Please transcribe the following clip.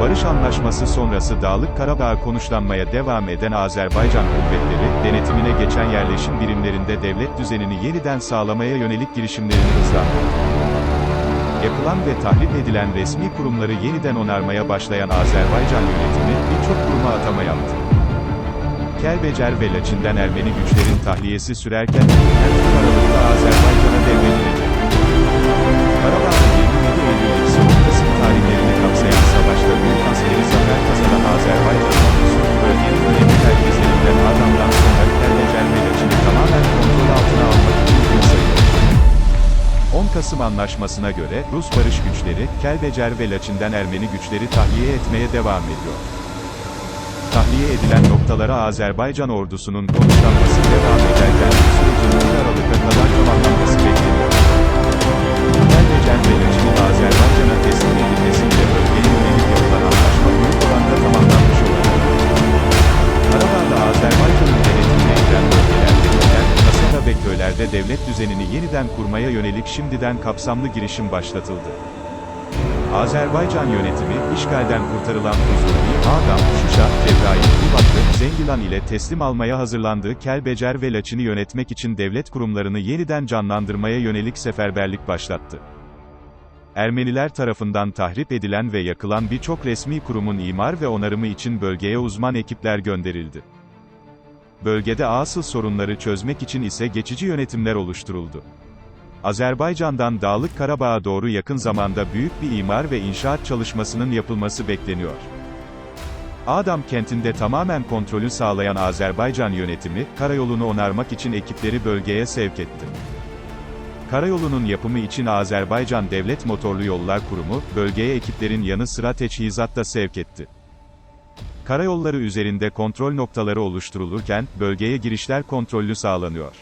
Barış Anlaşması sonrası Dağlık Karabağ konuşlanmaya devam eden Azerbaycan kuvvetleri, denetimine geçen yerleşim birimlerinde devlet düzenini yeniden sağlamaya yönelik girişimlerini hızlandırdı. Yapılan ve tahrip edilen resmi kurumları yeniden onarmaya başlayan Azerbaycan yönetimi, birçok kuruma atama yaptı. Kelbecer ve Laçin'den Ermeni güçlerin tahliyesi sürerken, Ertuğrul Aralık'ta Azerbaycan'a devredilecek. Karabağ'da 27 Eylül ise 10 Kasım tarihlerini kapsayan savaşta büyük askeri zafer kazanan Azerbaycan ordusu, bölgenin önemli merkezlerinden Adam'dan sonra Kelbecer ve Laçin'i tamamen kontrol altına almak için gün sayıyor. 10 Kasım Anlaşması'na göre, Rus barış güçleri, Kelbecer ve Laçin'den Ermeni güçleri tahliye etmeye devam ediyor. Tahliye edilen noktalara Azerbaycan ordusunun konuşlanması devam ederken, sürecin 1 Aralık'a kadar tamamlanması bekleniyor. Kelbecer ve Laçin'in Azerbaycan'a teslim edilmesiyle bölgeye yönelik yapılan anlaşma büyük oranda tamamlanmış olacak. Karabağ'da Azerbaycan'ın denetimine giren bölgelerde kent, kasaba ve köylerde devlet düzenini yeniden kurmaya yönelik şimdiden kapsamlı girişim başlatıldı. Azerbaycan yönetimi, işgalden kurtarılan Huzuri, Ağdam, Şuşa, Cebrail, Zengilan ile teslim almaya hazırlandığı Kelbecer ve Laçin'i yönetmek için devlet kurumlarını yeniden canlandırmaya yönelik seferberlik başlattı. Ermeniler tarafından tahrip edilen ve yakılan birçok resmi kurumun imar ve onarımı için bölgeye uzman ekipler gönderildi. Bölgede asıl sorunları çözmek için ise geçici yönetimler oluşturuldu. Azerbaycan'dan Dağlık Karabağ'a doğru yakın zamanda büyük bir imar ve inşaat çalışmasının yapılması bekleniyor. Adam kentinde tamamen kontrolü sağlayan Azerbaycan yönetimi, karayolunu onarmak için ekipleri bölgeye sevk etti. Karayolunun yapımı için Azerbaycan Devlet Motorlu Yollar Kurumu, bölgeye ekiplerin yanı sıra teçhizat da sevk etti. Karayolları üzerinde kontrol noktaları oluşturulurken, bölgeye girişler kontrollü sağlanıyor.